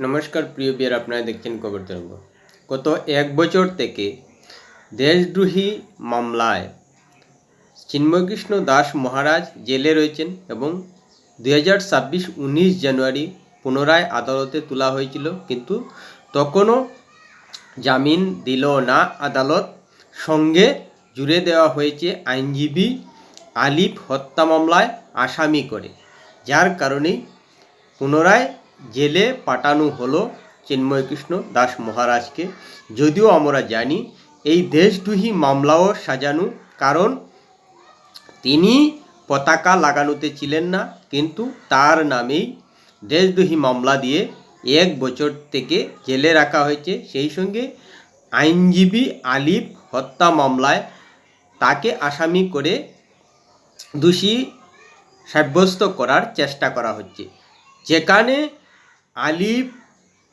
নমস্কার, প্রিয় বিয়ার, আপনারা দেখছেন খবর তরঙ্গ। গত এক বছর থেকে দেশদ্রোহী মামলায় চিন্ময়কৃষ্ণ দাস মহারাজ জেলে রয়েছেন এবং দুই হাজার ছাব্বিশ উনিশ জানুয়ারি পুনরায় আদালতে তোলা হয়েছিল, কিন্তু তখনও জামিন দিল না। আদালত সঙ্গে জুড়ে দেওয়া হয়েছে আইনজীবী আলিফ হত্যা মামলায় আসামি করে, যার কারণেই পুনরায় জেলে পাঠানো হলো চিন্ময়কৃষ্ণ দাস মহারাজকে। যদিও আমরা জানি এই দেশদ্রোহী মামলাও সাজানো, কারণ তিনি পতাকা লাগানোতে ছিলেন না, কিন্তু তার নামেই দেশদ্রোহী মামলা দিয়ে এক বছর থেকে জেলে রাখা হয়েছে। সেই সঙ্গে আইনজীবী আলিফ হত্যা মামলায় তাকে আসামি করে দোষী সাব্যস্ত করার চেষ্টা করা হচ্ছে। যেখানে আলিফ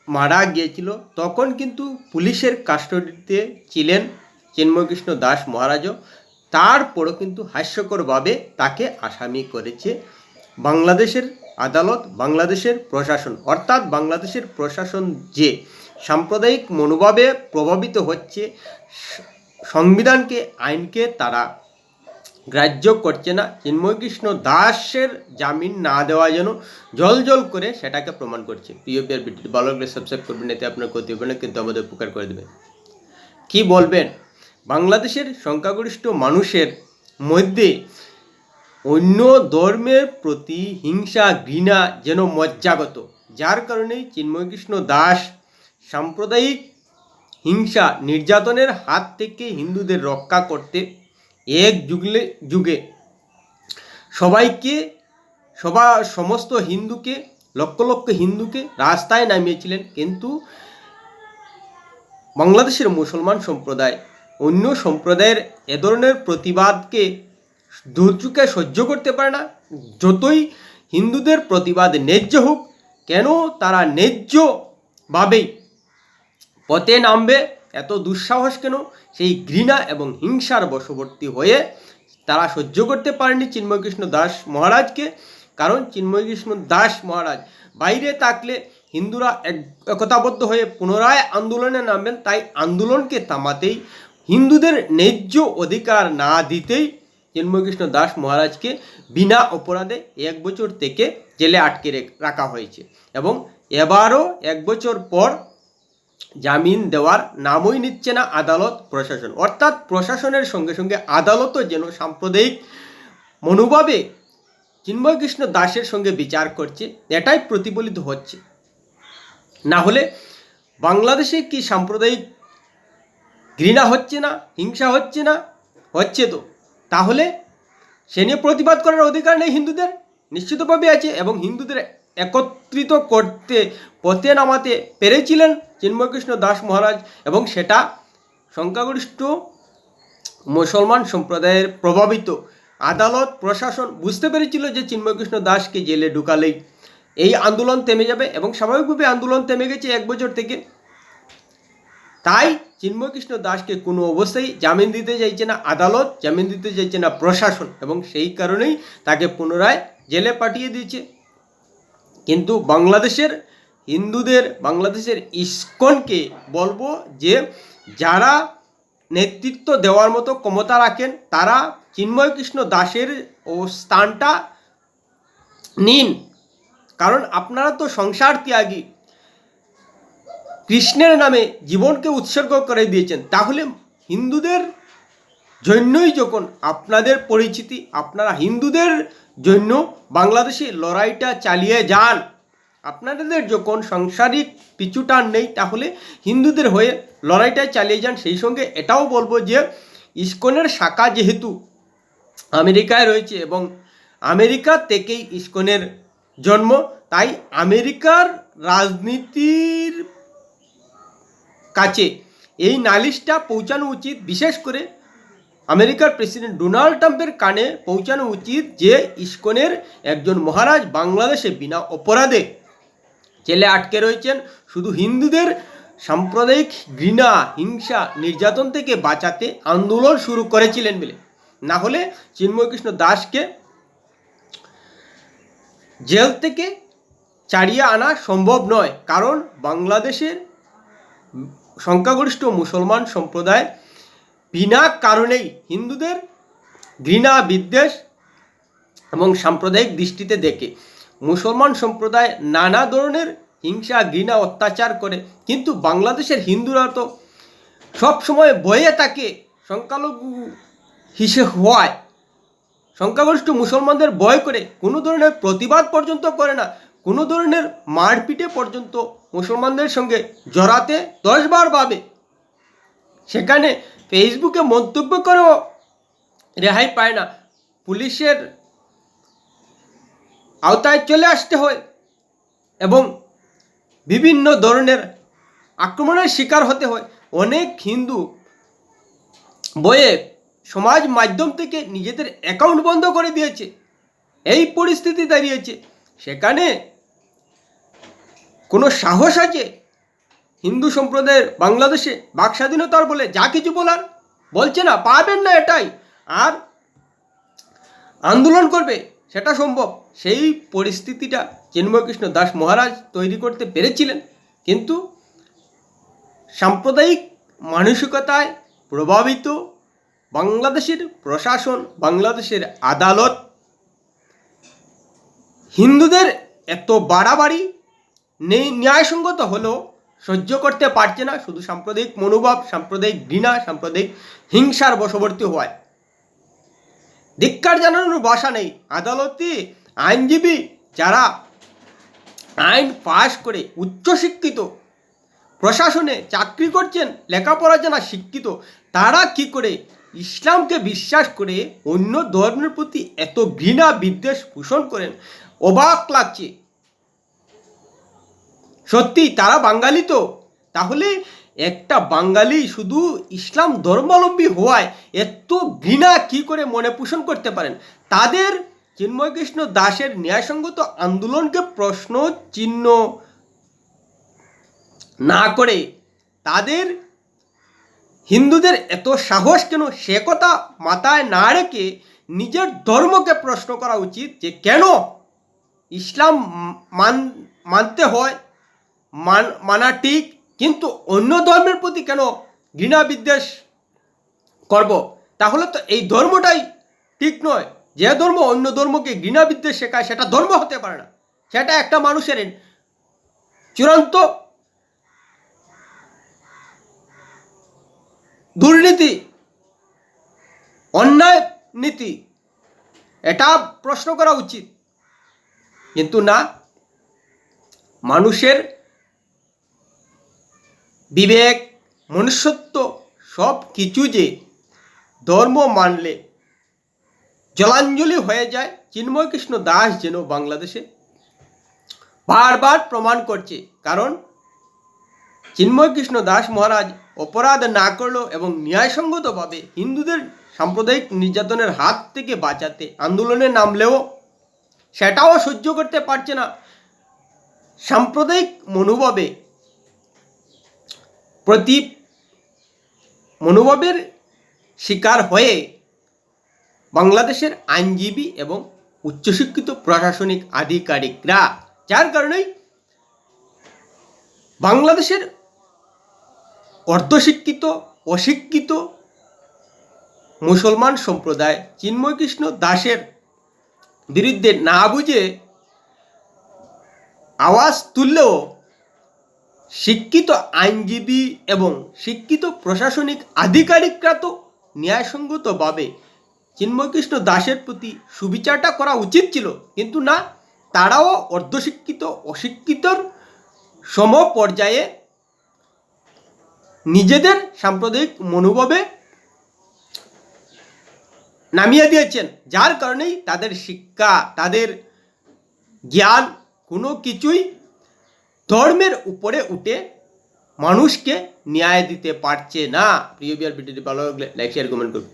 মারা গিয়েছিল, তখন কিন্তু পুলিশের কাস্টডিতে ছিলেন চিন্ময়কৃষ্ণ দাস মহারাজও। তারপরও কিন্তু হাস্যকরভাবে তাকে আসামি করেছে বাংলাদেশের আদালত, বাংলাদেশের প্রশাসন। অর্থাৎ বাংলাদেশের প্রশাসন যে সাম্প্রদায়িক মনোভাবে প্রভাবিত হচ্ছে, সংবিধানকে, আইনকে তারা গ্রাহ্য করছে না। চিন্ময়কৃষ্ণ দাসের জামিন না দেওয়া যেন জল জল করে সেটাকে প্রমাণ করছে। পেয়ার ভিডিওটি ভালো লাগলে সাবস্ক্রাইব করবেন, এতে আপনার ক্ষতি হবে না, কিন্তু আমাদের উপকার করে দেবেন কি বলবেন? বাংলাদেশের সংখ্যাগরিষ্ঠ মানুষের মধ্যে অন্য ধর্মের প্রতি হিংসা, ঘৃণা যেন মজ্জাগত। যার কারণেই চিন্ময়কৃষ্ণ দাস সাম্প্রদায়িক হিংসা নির্যাতনের হাত থেকে হিন্দুদের রক্ষা করতে এক যুগলে যুগে। সবাইকে, সবা, সমস্ত হিন্দুকে, লক্ষ লক্ষ হিন্দুকে রাস্তায় নামিয়েছিলেন। কিন্তু বাংলাদেশের মুসলমান সম্প্রদায় অন্য সম্প্রদায়ের এ ধরনের প্রতিবাদকে দুর্যোগে সহ্য করতে পারে না। যতই হিন্দুদের প্রতিবাদ ন্যায্য হোক, কেন তারা ন্যায্যভাবেই পথে নামবে? এত দুঃসাহস কেন? সেই ঘৃণা এবং হিংসার বশবর্তী হয়ে তারা সহ্য করতে পারেনি চিন্ময়কৃষ্ণ দাস মহারাজকে। কারণ চিন্ময়কৃষ্ণ দাস মহারাজ বাইরে থাকলে হিন্দুরা এক, একতাবদ্ধ হয়ে পুনরায় আন্দোলনে নামবেন। তাই আন্দোলনকে থামাতেই হিন্দুদের ন্যায্য অধিকার না দিতেই চিন্ময়কৃষ্ণ দাস মহারাজকে বিনা অপরাধে এক বছর থেকে জেলে আটকে রাখা হয়েছে। এবং এবারও এক বছর পর জামিন দেওয়ার নামই নিচ্ছে না আদালত প্রশাসন। অর্থাৎ প্রশাসনের সঙ্গে সঙ্গে আদালতও যেন সাম্প্রদায়িক মনোভাবে চিন্ময়কৃষ্ণ দাসের সঙ্গে বিচার করছে, এটাই প্রতিফলিত হচ্ছে। না হলে বাংলাদেশে কি সাম্প্রদায়িক ঘৃণা হচ্ছে না, হিংসা হচ্ছে না? হচ্ছে তো। তাহলে সে নিয়ে প্রতিবাদ করার অধিকার নেই হিন্দুদের? নিশ্চিতভাবে আছে এবং হিন্দুদের একত্রিত করতে, পথে নামাতে পেরেছিলেন চিন্ময়কৃষ্ণ দাস মহারাজ এবং সেটা সংখ্যাগরিষ্ঠ মুসলমান সম্প্রদায়ের প্রভাবিত। আদালত, প্রশাসন বুঝতে পেরেছিল যে চিন্ময়কৃষ্ণ দাসকে জেলে ঢুকালেই এই আন্দোলন থেমে যাবে এবং স্বাভাবিকভাবে আন্দোলন থেমে গেছে এক বছর থেকে। তাই চিন্ময়কৃষ্ণ দাসকে কোনো অবস্থায় জামিন দিতে চাইছে না আদালত, জামিন দিতে চাইছে না প্রশাসন এবং সেই কারণেই তাকে পুনরায় জেলে পাঠিয়ে দিয়েছে। কিন্তু বাংলাদেশের হিন্দুদের বাংলাদেশের ইস্কনকে বলব যে যারা নেতৃত্ব দেওয়ার মতো ক্ষমতা রাখেন, তারা চিন্ময় কৃষ্ণ দাসের ও স্থানটা নিন। কারণ আপনারা তো সংসার ত্যাগী। কৃষ্ণের নামে জীবনকে উৎসর্গ করে দিয়েছেন। তাহলে হিন্দুদের জন্যই যখন আপনাদের পরিচিতি, আপনারা হিন্দুদের জন্য বাংলাদেশে লড়াইটা চালিয়ে যান। আপনাদের যখন সাংসারিক পিছুটান নেই, তাহলে হিন্দুদের হয়ে লড়াইটা চালিয়ে যান। সেই সঙ্গে এটাও বলব যে, ইস্কনের শাখা যেহেতু আমেরিকায় রয়েছে এবং আমেরিকা থেকেই ইস্কনের জন্ম, তাই আমেরিকার রাজনীতির কাছে এই নালিশটা পৌঁছানো উচিত। বিশেষ করে আমেরিকার প্রেসিডেন্ট ডোনাল্ড ট্রাম্পের কানে পৌঁছানো উচিত যে, ইস্কনের একজন মহারাজ বাংলাদেশে বিনা অপরাধে জেলে আটকে রয়েছেন। শুধু হিন্দুদের সাম্প্রদায়িক ঘৃণা, হিংসা, নির্যাতন থেকে বাঁচাতে আন্দোলন শুরু করেছিলেন বলে। না হলে চিন্ময়কৃষ্ণ দাসকে জেল থেকে চারিয়ে আনা সম্ভব নয়। কারণ বাংলাদেশের সংখ্যাগরিষ্ঠ মুসলমান সম্প্রদায় বিনা কারণেই হিন্দুদের ঘৃণা, বিদ্বেষ এবং সাম্প্রদায়িক দৃষ্টিতে দেখে। মুসলমান সম্প্রদায় নানা ধরনের হিংসা, ঘৃণা, অত্যাচার করে। কিন্তু বাংলাদেশের হিন্দুরা তো সব সময় বয়ে থাকে, সংখ্যালঘু হিসেবে হওয়ায়। সংখ্যাগরিষ্ঠ মুসলমানদের ভয় করে, কোনো ধরনের প্রতিবাদ পর্যন্ত করে না। কোনো ধরনের মারপিটে পর্যন্ত মুসলমানদের সঙ্গে জড়াতে দশবার ভাবে। সেখানে ফেসবুকে মন্তব্য করেও রেহাই পায় না। পুলিশের আওতায় চলে আসতে হয় এবং বিভিন্ন ধরনের আক্রমণের শিকার হতে হয়। অনেক হিন্দু বয়ে সমাজ মাধ্যম থেকে নিজেদের অ্যাকাউন্ট বন্ধ করে দিয়েছে। এই পরিস্থিতি দাঁড়িয়েছে। সেখানে কোনো সাহস আছে হিন্দু সম্প্রদায়ের বাংলাদেশে বাক স্বাধীনতার বলে যা কিছু বলার বলছে না, পাবেন না এটাই। আর আন্দোলন করবে, সেটা সম্ভব। সেই পরিস্থিতিটা চিন্ময়কৃষ্ণ দাস মহারাজ তৈরি করতে পেরেছিলেন। কিন্তু সাম্প্রদায়িক মানসিকতায় প্রভাবিত বাংলাদেশের প্রশাসন, বাংলাদেশের আদালত হিন্দুদের এত বাড়াবাড়ি নেই ন্যায়সঙ্গত হলেও সহ্য করতে পারছে না। শুধু সাম্প্রদায়িক মনোভাব, সাম্প্রদায়িক ঘৃণা, সাম্প্রদায়িক হিংসার বশবর্তী হওয়ায়। ধিক্কার জানানোর ভাষা নেই। আদালতে আইনজীবী যারা আইন পাশ করে উচ্চশিক্ষিত প্রশাসনে চাকরি করছেন লেখাপড়া জানা শিক্ষিত, তারা কি করে ইসলামকে বিশ্বাস করে অন্য ধর্মের প্রতি এত ঘৃণা বিদ্বেষ পোষণ করেন? অবাক লাগছে। সত্যি তারা বাঙালি তো? তাহলে একটা বাঙালি শুধু ইসলাম ধর্মাবলম্বী হওয়ায় এত ঘৃণা কি করে মনে পোষণ করতে পারেন? তাদের চিন্ময় কৃষ্ণ দাসের ন্যায়সঙ্গত আন্দোলনকে প্রশ্ন চিহ্ন না করে তাদের হিন্দুদের এত সাহস কেন? সে কথা মাথায় না রেখে নিজের ধর্মকে প্রশ্ন করা উচিত যে কেন ইসলাম মান, মানতে হয়, মান, মানা ঠিক, কিন্তু অন্য ধর্মের প্রতি কেন ঘৃণা বিদ্বেষ করব? তাহলে তো এই ধর্মটাই ঠিক নয়। যে ধর্ম অন্য ধর্মকে ঘৃণা বিদ্বেষ শেখায়, সেটা ধর্ম হতে পারে না। সেটা একটা মানুষের চূড়ান্ত দুর্নীতি, অন্যায় নীতি, এটা প্রশ্ন করা উচিত। কিন্তু না, মানুষের বিবেক, মনুষ্যত্ব সব কিছু যে ধর্ম মানলে জলাঞ্জলি হয়ে যায়। চিন্ময় কৃষ্ণ দাস যেন বাংলাদেশে। বারবার প্রমাণ করছে, কারণ চিন্ময় কৃষ্ণ দাস মহারাজ অপরাধ না করল এবং ন্যায়সঙ্গতভাবে হিন্দুদের সাম্প্রদায়িক নির্যাতনের হাত থেকে বাঁচাতে আন্দোলনে নামলেও সেটাও সহ্য করতে পারছে না। সাম্প্রদায়িক মনোভাবে প্রতি মনোভাবের শিকার হয়ে বাংলাদেশের আইনজীবী এবং উচ্চশিক্ষিত প্রশাসনিক আধিকারিকরা। যার কারণেই বাংলাদেশের অর্ধশিক্ষিত, অশিক্ষিত মুসলমান সম্প্রদায় চিন্ময় কৃষ্ণ দাসের বিরুদ্ধে না বুঝে আওয়াজ তুললেও শিক্ষিত আইনজীবী এবং শিক্ষিত প্রশাসনিক আধিকারিকরা তো ন্যায়সঙ্গতভাবে চিন্ময়কৃষ্ণ দাসের প্রতি সুবিচারটা করা উচিত ছিল, কিন্তু না, তারাও অর্ধশিক্ষিত, অশিক্ষিতর সম পর্যায়ে নিজেদের সাম্প্রদায়িক মনোভাবে নামিয়ে দিয়েছেন, যার কারণেই তাদের শিক্ষা, তাদের জ্ঞান কোনো কিছুই ধর্মের উপরে উঠে মানুষকে ন্যায় দিতে পারছে না। প্রিয় বিয়ার ভিডিওটি ভালো লাগলে লাইক শেয়ার কমেন্ট করুন।